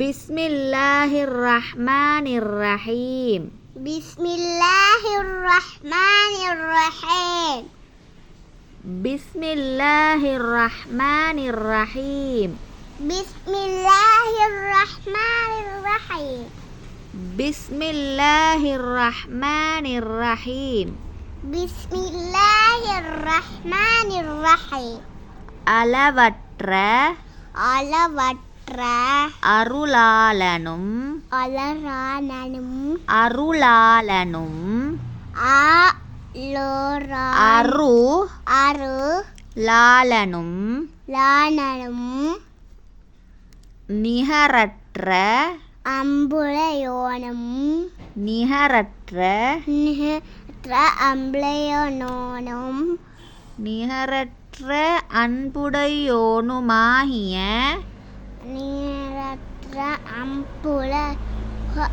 பிஸ்மில்லாஹிர் ரஹ்மானிர் ரஹீம் بسم الله الرحمن الرحيم பிஸ்மில்லாஹிர் ரஹ்மானிர் ரஹீம் بسم الله الرحمن الرحيم பிஸ்மில்லாஹிர் ரஹ்மானிர் ரஹீம் بسم الله الرحمن الرحيم அளவற்ற அளவற்ற அருளாளனும் அலரானனும் அருளாளனும் அரு அரு லாலனும் லானனும் நிகரற்ற அம்புளையோனும் நிகரற்ற நிகற்ற அம்பளையோனும் நிகரற்ற அன்புடையோனுமாகிய நிகரற்ற அம்புல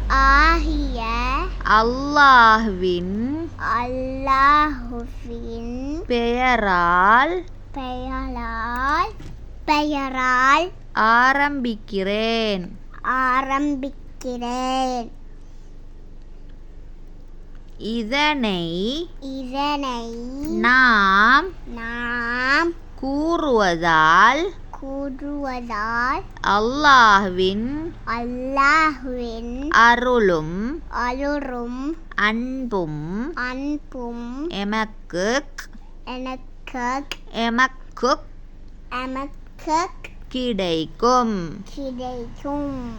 ஆகிய அல்லாஹ்வின் அல்லாஹுவின் பெயரால் பெயரால் பெயரால் ஆரம்பிக்கிறேன். ஆரம்பிக்கிறேன். இதனை இதனை நாம் நாம் கூறுவதால் கூறுவதால் அல்லாஹ்வின் அல்லாஹுவின் அருளும் அருளும் அன்பும் அன்பும் எமக்கு எனக்கு எமக்கு எமக்கு கிடைக்கும். கிடைக்கும்.